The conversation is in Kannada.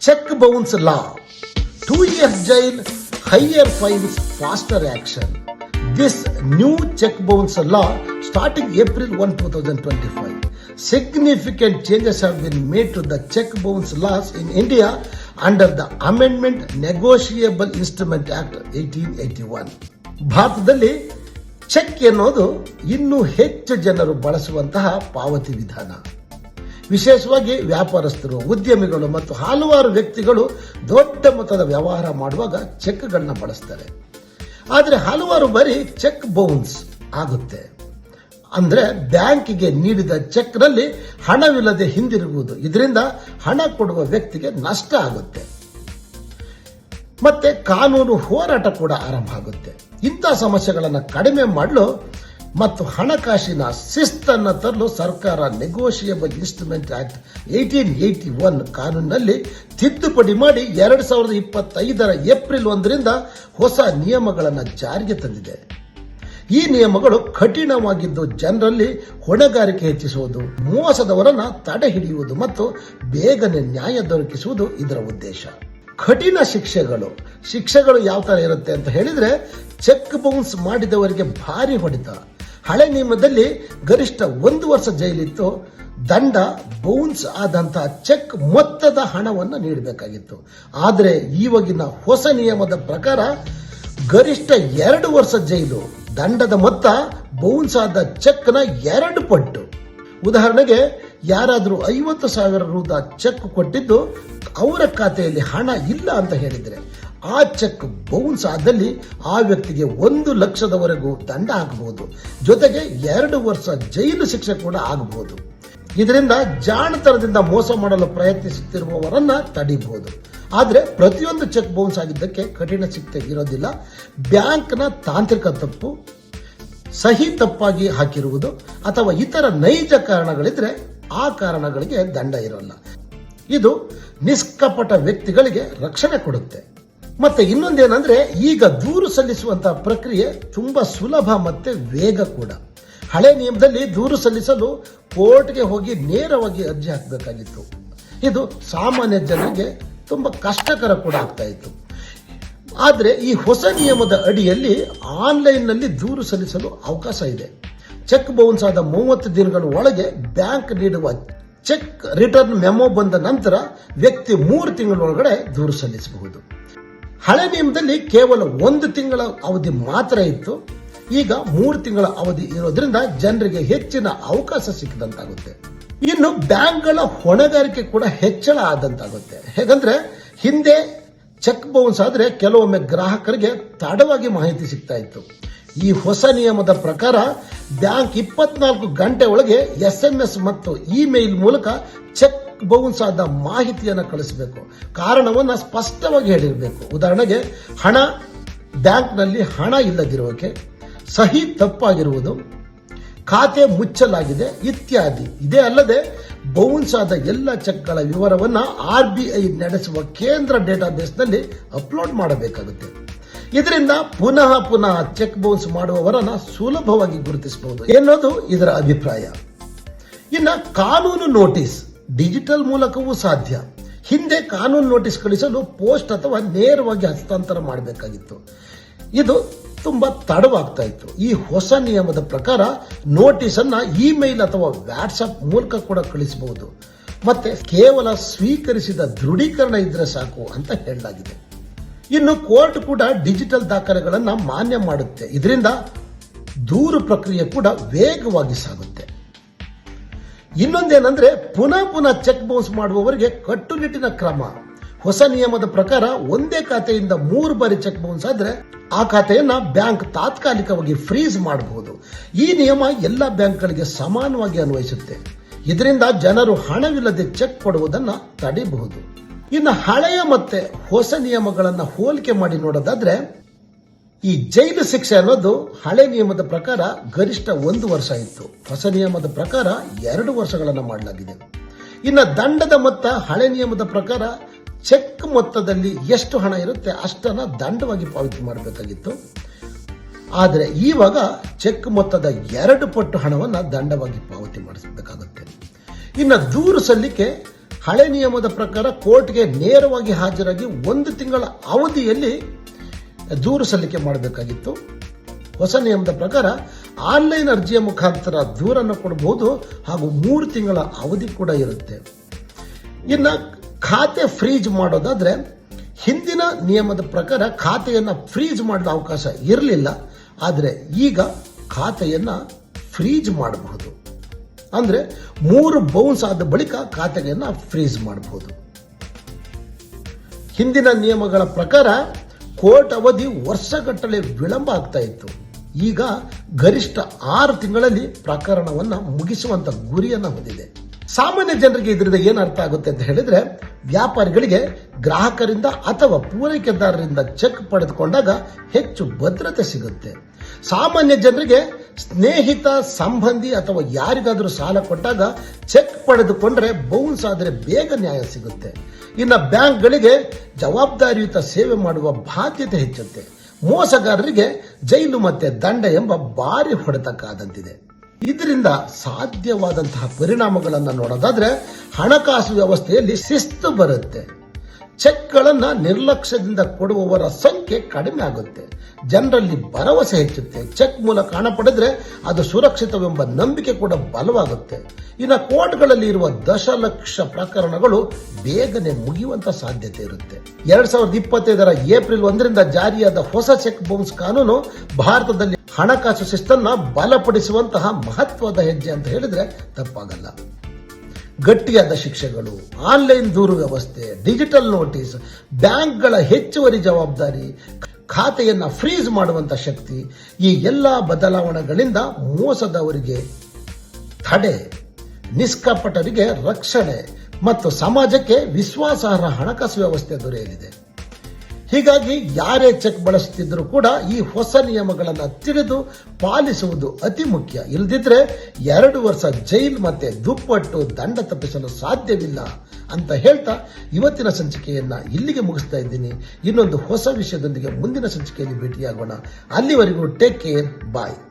Cheque bounce law two years jail higher fines faster action this new cheque bounce law starting April one two thousand twenty five significant changes have been made to the check bounce laws in India under the Amendment Negotiable Instrument Act 1881. ಭಾರತದಲ್ಲಿ ಚೆಕ್ ಎನ್ನುವುದು ಇನ್ನೂ ಹೆಚ್ಚು ಜನರು ಬಳಸುವಂತಹ ಪಾವತಿ ವಿಧಾನ ವಿಶೇಷವಾಗಿ ವ್ಯಾಪಾರಸ್ಥರು, ಉದ್ಯಮಿಗಳು ಮತ್ತು ಹಲವಾರು ವ್ಯಕ್ತಿಗಳು ದೊಡ್ಡ ಮೊತ್ತದ ವ್ಯವಹಾರ ಮಾಡುವಾಗ ಚೆಕ್ಗಳನ್ನ ಬಳಸ್ತಾರೆ. ಆದರೆ ಹಲವಾರು ಬಾರಿ ಚೆಕ್ ಬೌನ್ಸ್ ಆಗುತ್ತೆ. ಅಂದ್ರೆ ಬ್ಯಾಂಕಿಗೆ ನೀಡಿದ ಚೆಕ್ನಲ್ಲಿ ಹಣವಿಲ್ಲದೆ ಹಿಂದಿರುಗುವುದು. ಇದರಿಂದ ಹಣ ಕೊಡುವ ವ್ಯಕ್ತಿಗೆ ನಷ್ಟ ಆಗುತ್ತೆ. ಮತ್ತೆ ಕಾನೂನು ಹೋರಾಟ ಕೂಡ ಆರಂಭ ಆಗುತ್ತೆ. ಇಂಥ ಸಮಸ್ಯೆಗಳನ್ನು ಕಡಿಮೆ ಮಾಡಲು ಮತ್ತು ಹಣಕಾಸಿನ ಶಿಸ್ತನ್ನು ತರಲು ಸರ್ಕಾರ negotiable instrument act eighteen eighty one ಕಾನೂನಿನಲ್ಲಿ ತಿದ್ದುಪಡಿ ಮಾಡಿ ಎರಡು ಸಾವಿರದ ಇಪ್ಪತ್ತೈದರ ಏಪ್ರಿಲ್ ಒಂದರಿಂದ ಹೊಸ ನಿಯಮಗಳನ್ನು ಜಾರಿಗೆ ತಂದಿದೆ. ಈ ನಿಯಮಗಳು ಕಠಿಣವಾಗಿದ್ದು ಜನರಲ್ಲಿ ಹೊಣೆಗಾರಿಕೆ ಹೆಚ್ಚಿಸುವುದು, ಮೋಸದವರನ್ನು ತಡೆ ಹಿಡಿಯುವುದು ಮತ್ತು ಬೇಗನೆ ನ್ಯಾಯ ದೊರಕಿಸುವುದು ಇದರ ಉದ್ದೇಶ. ಕಠಿಣ ಶಿಕ್ಷೆಗಳು ಶಿಕ್ಷೆಗಳು ಯಾವ ಥರ ಇರುತ್ತೆ ಅಂತ ಹೇಳಿದರೆ ಚೆಕ್ ಬೌನ್ಸ್ ಮಾಡಿದವರಿಗೆ ಭಾರಿ ಹೊಡೆತ. ಹಳೆ ನಿಯಮದಲ್ಲಿ ಗರಿಷ್ಠ ಒಂದು ವರ್ಷ ಜೈಲಿತ್ತು. ದಂಡ, ಬೌನ್ಸ್ ಆದಂತಹ ಚೆಕ್ ಮೊತ್ತದ ಹಣವನ್ನು ನೀಡಬೇಕಾಗಿತ್ತು. ಆದರೆ ಈವಾಗಿನ ಹೊಸ ನಿಯಮದ ಪ್ರಕಾರ ಗರಿಷ್ಠ ಎರಡು ವರ್ಷ ಜೈಲು, ದಂಡದ ಮೊತ್ತ, ಬೌನ್ಸ್ ಆದ ಚೆಕ್ನ ಎರಡು ಪಟ್ಟು. ಉದಾಹರಣೆಗೆ ಯಾರಾದರೂ ಐವತ್ತು ಸಾವಿರ ರೂದ ಚೆಕ್ ಕೊಟ್ಟಿದ್ದು ಅವರ ಖಾತೆಯಲ್ಲಿ ಹಣ ಇಲ್ಲ ಅಂತ ಹೇಳಿದರೆ ಆ ಚೆಕ್ ಬೌನ್ಸ್ ಆದಲ್ಲಿ ಆ ವ್ಯಕ್ತಿಗೆ ಒಂದು ಲಕ್ಷದವರೆಗೂ ದಂಡ ಆಗಬಹುದು ಜೊತೆಗೆ ಎರಡು ವರ್ಷ ಜೈಲು ಶಿಕ್ಷೆ ಕೂಡ ಆಗಬಹುದು ಇದರಿಂದ ಜಾಣತನದಿಂದ ಮೋಸ ಮಾಡಲು ಪ್ರಯತ್ನಿಸುತ್ತಿರುವವರನ್ನ ತಡಿಬಹುದು ಆದರೆ ಪ್ರತಿಯೊಂದು ಚೆಕ್ ಬೌನ್ಸ್ ಆಗಿದ್ದಕ್ಕೆ ಕಠಿಣ ಶಿಕ್ಷೆ ಇರೋದಿಲ್ಲ. ಬ್ಯಾಂಕ್ನ ತಾಂತ್ರಿಕ ತಪ್ಪು, ಸಹಿ ತಪ್ಪಾಗಿ ಹಾಕಿರುವುದು ಅಥವಾ ಇತರ ನೈಜ ಕಾರಣಗಳಿದ್ರೆ ಆ ಕಾರಣಗಳಿಗೆ ದಂಡ ಇರೋಲ್ಲ. ಇದು ನಿಷ್ಕಪಟ ವ್ಯಕ್ತಿಗಳಿಗೆ ರಕ್ಷಣೆ ಕೊಡುತ್ತೆ. ಮತ್ತೆ ಇನ್ನೊಂದೇನಂದ್ರೆ, ಈಗ ದೂರು ಸಲ್ಲಿಸುವಂತಹ ಪ್ರಕ್ರಿಯೆ ತುಂಬಾ ಸುಲಭ ಮತ್ತೆ ವೇಗ ಕೂಡ. ಹಳೆ ನಿಯಮದಲ್ಲಿ ದೂರು ಸಲ್ಲಿಸಲು ಕೋರ್ಟ್ಗೆ ಹೋಗಿ ನೇರವಾಗಿ ಅರ್ಜಿ ಹಾಕಬೇಕಾಗಿತ್ತು. ಇದು ಸಾಮಾನ್ಯ ಜನರಿಗೆ ತುಂಬಾ ಕಷ್ಟಕರ ಕೂಡ ಆಗ್ತಾ ಇತ್ತು. ಆದರೆ ಈ ಹೊಸ ನಿಯಮದ ಅಡಿಯಲ್ಲಿ ಆನ್ಲೈನ್ನಲ್ಲಿ ದೂರು ಸಲ್ಲಿಸಲು ಅವಕಾಶ ಇದೆ. ಚೆಕ್ ಬೌನ್ಸ್ ಆದ ಮೂವತ್ತು ದಿನಗಳ ಒಳಗೆ ಬ್ಯಾಂಕ್ ನೀಡುವ ಚೆಕ್ ರಿಟರ್ನ್ ಮೆಮೊ ಬಂದ ನಂತರ ವ್ಯಕ್ತಿ ಮೂರು ತಿಂಗಳೊಳಗಡೆ ದೂರು ಸಲ್ಲಿಸಬಹುದು. ಹಳೆ ನಿಯಮದಲ್ಲಿ ಕೇವಲ ಒಂದು ತಿಂಗಳ ಅವಧಿ ಮಾತ್ರ ಇತ್ತು. ಈಗ ಮೂರು ತಿಂಗಳ ಅವಧಿ ಇರೋದ್ರಿಂದ ಜನರಿಗೆ ಹೆಚ್ಚಿನ ಅವಕಾಶ ಸಿಕ್ಕಿದಂತಾಗುತ್ತೆ. ಇನ್ನು ಬ್ಯಾಂಕ್ಗಳ ಹೊಣೆಗಾರಿಕೆ ಕೂಡ ಹೆಚ್ಚಳ ಆದಂತಾಗುತ್ತೆ. ಹೇಗಂದ್ರೆ ಹಿಂದೆ ಚೆಕ್ ಬೌನ್ಸ್ ಆದ್ರೆ ಕೆಲವೊಮ್ಮೆ ಗ್ರಾಹಕರಿಗೆ ತಡವಾಗಿ ಮಾಹಿತಿ ಸಿಗ್ತಾ ಇತ್ತು. ಈ ಹೊಸ ನಿಯಮದ ಪ್ರಕಾರ ಬ್ಯಾಂಕ್ ಇಪ್ಪತ್ನಾಲ್ಕು ಗಂಟೆ ಒಳಗೆ ಎಸ್ ಎಂ ಎಸ್ ಮತ್ತು ಇಮೇಲ್ ಮೂಲಕ ಚೆಕ್ ಬೌನ್ಸ್ ಆದ ಮಾಹಿತಿಯನ್ನು ಕಳಿಸಬೇಕು. ಕಾರಣವನ್ನು ಸ್ಪಷ್ಟವಾಗಿ ಹೇಳಿರಬೇಕು. ಉದಾಹರಣೆಗೆ, ಹಣ ಬ್ಯಾಂಕ್ನಲ್ಲಿ ಹಣ ಇಲ್ಲದಿರುವಕ್ಕೆ ಸಹಿ ತಪ್ಪಾಗಿರುವುದು, ಖಾತೆ ಮುಚ್ಚಲಾಗಿದೆ ಇತ್ಯಾದಿ. ಇದೇ ಅಲ್ಲದೆ, ಬೌನ್ಸ್ ಆದ ಎಲ್ಲ ಚೆಕ್ಗಳ ವಿವರವನ್ನು ಆರ್ ಬಿ ಐ ನಡೆಸುವ ಕೇಂದ್ರ ಡೇಟಾಬೇಸ್ನಲ್ಲಿ ಅಪ್ಲೋಡ್ ಮಾಡಬೇಕಾಗುತ್ತೆ. ಇದರಿಂದ ಪುನಃ ಪುನಃ ಚೆಕ್ ಬೌನ್ಸ್ ಮಾಡುವವರನ್ನ ಸುಲಭವಾಗಿ ಗುರುತಿಸಬಹುದು ಎನ್ನುವುದು ಇದರ ಅಭಿಪ್ರಾಯ. ಇನ್ನು ಕಾನೂನು ನೋಟಿಸ್ ಡಿಜಿಟಲ್ ಮೂಲಕವೂ ಸಾಧ್ಯ. ಹಿಂದೆ ಕಾನೂನು ನೋಟಿಸ್ ಕಳಿಸಲು ಪೋಸ್ಟ್ ಅಥವಾ ನೇರವಾಗಿ ಹಸ್ತಾಂತರ ಮಾಡಬೇಕಾಗಿತ್ತು. ಇದು ತುಂಬಾ ತಡವಾಗ್ತಾ ಇತ್ತು. ಈ ಹೊಸ ನಿಯಮದ ಪ್ರಕಾರ ನೋಟಿಸ್ ಅನ್ನ ಇಮೇಲ್ ಅಥವಾ ವ್ಯಾಟ್ಸ್ಆಪ್ ಮೂಲಕ ಕೂಡ ಕಳಿಸಬಹುದು. ಮತ್ತೆ ಕೇವಲ ಸ್ವೀಕರಿಸಿದ ದೃಢೀಕರಣ ಇದ್ರೆ ಸಾಕು ಅಂತ ಹೇಳಲಾಗಿದೆ. ಇನ್ನು ಕೋರ್ಟ್ ಕೂಡ ಡಿಜಿಟಲ್ ದಾಖಲೆಗಳನ್ನು ಮಾನ್ಯ ಮಾಡುತ್ತೆ. ಇದರಿಂದ ದೂರು ಪ್ರಕ್ರಿಯೆ ಕೂಡ ವೇಗವಾಗಿ ಸಾಗುತ್ತೆ. ಇನ್ನೊಂದೇನೆಂದ್ರೆ ಪುನಃ ಪುನಃ ಚೆಕ್ ಬೌನ್ಸ್ ಮಾಡುವವರಿಗೆ ಕಟ್ಟುನಿಟ್ಟಿನ ಕ್ರಮ. ಹೊಸ ನಿಯಮದ ಪ್ರಕಾರ ಒಂದೇ ಖಾತೆಯಿಂದ ಮೂರು ಬಾರಿ ಚೆಕ್ ಬೌನ್ಸ್ ಆದರೆ ಆ ಖಾತೆಯನ್ನ ಬ್ಯಾಂಕ್ ತಾತ್ಕಾಲಿಕವಾಗಿ ಫ್ರೀಸ್ ಮಾಡಬಹುದು ಈ ನಿಯಮ ಎಲ್ಲ ಬ್ಯಾಂಕ್ಗಳಿಗೆ ಸಮಾನವಾಗಿ ಅನ್ವಯಿಸುತ್ತೆ. ಇದರಿಂದ ಜನರು ಹಣವಿಲ್ಲದೆ ಚೆಕ್ ಕೊಡುವುದನ್ನು ತಡೆಯಬಹುದು ಇನ್ನು ಹಳೆಯ ಮತ್ತೆ ಹೊಸ ನಿಯಮಗಳನ್ನು ಹೋಲಿಕೆ ಮಾಡಿ ನೋಡೋದಾದ್ರೆ, ಈ ಜೈಲು ಶಿಕ್ಷೆ ಅನ್ನೋದು ಹಳೆ ನಿಯಮದ ಪ್ರಕಾರ ಗರಿಷ್ಠ ಒಂದು ವರ್ಷ ಇತ್ತು. ಹೊಸ ನಿಯಮದ ಪ್ರಕಾರ ಎರಡು ವರ್ಷಗಳನ್ನು ಮಾಡಲಾಗಿದೆ. ಇನ್ನು ದಂಡದ ಮೊತ್ತ ಹಳೆ ನಿಯಮದ ಪ್ರಕಾರ ಚೆಕ್ ಮೊತ್ತದಲ್ಲಿ ಎಷ್ಟು ಹಣ ಇರುತ್ತೆ ಅಷ್ಟನ್ನ ದಂಡವಾಗಿ ಪಾವತಿ ಮಾಡಬೇಕಾಗಿತ್ತು. ಆದರೆ ಈವಾಗ ಚೆಕ್ ಮೊತ್ತದ ಎರಡು ಪಟ್ಟು ಹಣವನ್ನು ದಂಡವಾಗಿ ಪಾವತಿ ಮಾಡಿಸಬೇಕಾಗುತ್ತೆ. ಇನ್ನು ದೂರು ಸಲ್ಲಿಕೆ ಹಳೆ ನಿಯಮದ ಪ್ರಕಾರ ಕೋರ್ಟ್ಗೆ ನೇರವಾಗಿ ಹಾಜರಾಗಿ ಒಂದು ತಿಂಗಳ ಅವಧಿಯಲ್ಲಿ ದೂರು ಸಲ್ಲಿಕೆ ಮಾಡಬೇಕಾಗಿತ್ತು. ಹೊಸ ನಿಯಮದ ಪ್ರಕಾರ ಆನ್ಲೈನ್ ಅರ್ಜಿಯ ಮುಖಾಂತರ ದೂರನ್ನು ಕೊಡಬಹುದು ಹಾಗೂ ಮೂರು ತಿಂಗಳ ಅವಧಿ ಕೂಡ ಇರುತ್ತೆ. ಇನ್ನು ಖಾತೆ ಫ್ರೀಜ್ ಮಾಡೋದಾದ್ರೆ ಹಿಂದಿನ ನಿಯಮದ ಪ್ರಕಾರ ಖಾತೆಯನ್ನು ಫ್ರೀಜ್ ಮಾಡಲು ಅವಕಾಶ ಇರಲಿಲ್ಲ. ಆದರೆ ಈಗ ಖಾತೆಯನ್ನು ಫ್ರೀಜ್ ಮಾಡಬಹುದು. ಅಂದ್ರೆ ಮೂರು ಬೌನ್ಸ್ ಆದ ಬಳಿಕ ಖಾತೆಗಳನ್ನು ಫ್ರೀಜ್ ಮಾಡಬಹುದು ಹಿಂದಿನ ನಿಯಮಗಳ ಪ್ರಕಾರ ಕೋರ್ಟ್ ಅವಧಿ ವರ್ಷಗಟ್ಟಲೆ ವಿಳಂಬ ಆಗ್ತಾ ಇತ್ತು. ಈಗ ಗರಿಷ್ಠ ಆರು ತಿಂಗಳಲ್ಲಿ ಪ್ರಕರಣವನ್ನ ಮುಗಿಸುವಂತ ಗುರಿಯನ್ನ ಹೊಂದಿದೆ. ಸಾಮಾನ್ಯ ಜನರಿಗೆ ಇದರಿಂದ ಏನು ಅರ್ಥ ಆಗುತ್ತೆ ಅಂತ ಹೇಳಿದ್ರೆ, ವ್ಯಾಪಾರಿಗಳಿಗೆ ಗ್ರಾಹಕರಿಂದ ಅಥವಾ ಪೂರೈಕೆದಾರರಿಂದ ಚೆಕ್ ಪಡೆದುಕೊಂಡಾಗ ಹೆಚ್ಚು ಭದ್ರತೆ ಸಿಗುತ್ತೆ. ಸಾಮಾನ್ಯ ಜನರಿಗೆ ಸ್ನೇಹಿತ, ಸಂಬಂಧಿ ಅಥವಾ ಯಾರಿಗಾದರೂ ಸಾಲ ಕೊಟ್ಟಾಗ ಚೆಕ್ ಪಡೆದುಕೊಂಡ್ರೆ ಬೌನ್ಸ್ ಆದರೆ ಬೇಗ ನ್ಯಾಯ ಸಿಗುತ್ತೆ. ಇನ್ನು ಬ್ಯಾಂಕ್ಗಳಿಗೆ ಜವಾಬ್ದಾರಿಯುತ ಸೇವೆ ಮಾಡುವ ಬಾಧ್ಯತೆ ಹೆಚ್ಚುತ್ತೆ. ಮೋಸಗಾರರಿಗೆ ಜೈಲು ಮತ್ತೆ ದಂಡ ಎಂಬ ಭಾರಿ ಹೊಡೆತ ಕಾದಂತಿದೆ ಇದರಿಂದ ಸಾಧ್ಯವಾದಂತಹ ಪರಿಣಾಮಗಳನ್ನು ನೋಡೋದಾದ್ರೆ ಹಣಕಾಸು ವ್ಯವಸ್ಥೆಯಲ್ಲಿ ಶಿಸ್ತು ಬರುತ್ತೆ. ಚೆಕ್ಗಳನ್ನ ನಿರ್ಲಕ್ಷ್ಯದಿಂದ ಕೊಡುವವರ ಸಂಖ್ಯೆ ಕಡಿಮೆ ಆಗುತ್ತೆ. ಜನರಲ್ಲಿ ಭರವಸೆ ಹೆಚ್ಚುತ್ತೆ. ಚೆಕ್ ಮೂಲಕ ಹಣ ಪಡೆದ್ರೆ ಅದು ಸುರಕ್ಷಿತವೆಂಬ ನಂಬಿಕೆ ಕೂಡ ಬಲವಾಗುತ್ತೆ. ಇನ್ನು ಕೋರ್ಟ್ಗಳಲ್ಲಿ ಇರುವ ದಶಲಕ್ಷ ಪ್ರಕರಣಗಳು ಬೇಗನೆ ಮುಗಿಯುವಂತ ಸಾಧ್ಯತೆ ಇರುತ್ತೆ. ಎರಡ್ ಸಾವಿರದ ಇಪ್ಪತ್ತೈದರ ಏಪ್ರಿಲ್ ಒಂದರಿಂದ ಜಾರಿಯಾದ ಹೊಸ ಚೆಕ್ ಬೌನ್ಸ್ ಕಾನೂನು ಭಾರತದಲ್ಲಿ ಹಣಕಾಸು ಶಿಸ್ತನ್ನ ಬಲಪಡಿಸುವಂತಹ ಮಹತ್ವದ ಹೆಜ್ಜೆ ಅಂತ ಹೇಳಿದ್ರೆ ತಪ್ಪಾಗಲ್ಲ. ಗಟ್ಟಿಯಾದ ಶಿಕ್ಷೆಗಳು, ಆನ್ಲೈನ್ ದೂರು ವ್ಯವಸ್ಥೆ, ಡಿಜಿಟಲ್ ನೋಟಿಸ್, ಬ್ಯಾಂಕ್ಗಳ ಹೆಚ್ಚುವರಿ ಜವಾಬ್ದಾರಿ, ಖಾತೆಯನ್ನ ಫ್ರೀಜ್ ಮಾಡುವಂತ ಶಕ್ತಿ, ಈ ಎಲ್ಲ ಬದಲಾವಣೆಗಳಿಂದ ಮೋಸದವರಿಗೆ ತಡೆ, ನಿಷ್ಕಪಟರಿಗೆ ರಕ್ಷಣೆ ಮತ್ತು ಸಮಾಜಕ್ಕೆ ವಿಶ್ವಾಸಾರ್ಹ ಹಣಕಾಸು ವ್ಯವಸ್ಥೆ ದೊರೆಯಲಿದೆ. ಹೀಗಾಗಿ ಯಾರೇ ಚೆಕ್ ಬಳಸುತ್ತಿದ್ದರೂ ಕೂಡ ಈ ಹೊಸ ನಿಯಮಗಳನ್ನು ತಿಳಿದು ಪಾಲಿಸುವುದು ಅತಿ ಮುಖ್ಯ. ಇಲ್ಲದಿದ್ರೆ ಎರಡು ವರ್ಷ ಜೈಲ್ ಮತ್ತೆ ದುಪ್ಪಟ್ಟು ದಂಡ ತಪ್ಪಿಸಲು ಸಾಧ್ಯವಿಲ್ಲ ಅಂತ ಹೇಳ್ತಾ ಇವತ್ತಿನ ಸಂಚಿಕೆಯನ್ನ ಇಲ್ಲಿಗೆ ಮುಗಿಸ್ತಾ ಇದ್ದೀನಿ. ಇನ್ನೊಂದು ಹೊಸ ವಿಷಯದೊಂದಿಗೆ ಮುಂದಿನ ಸಂಚಿಕೆಯಲ್ಲಿ ಭೇಟಿಯಾಗೋಣ. ಅಲ್ಲಿವರೆಗೂ ಟೇಕ್ ಕೇರ್ ಬಾಯ್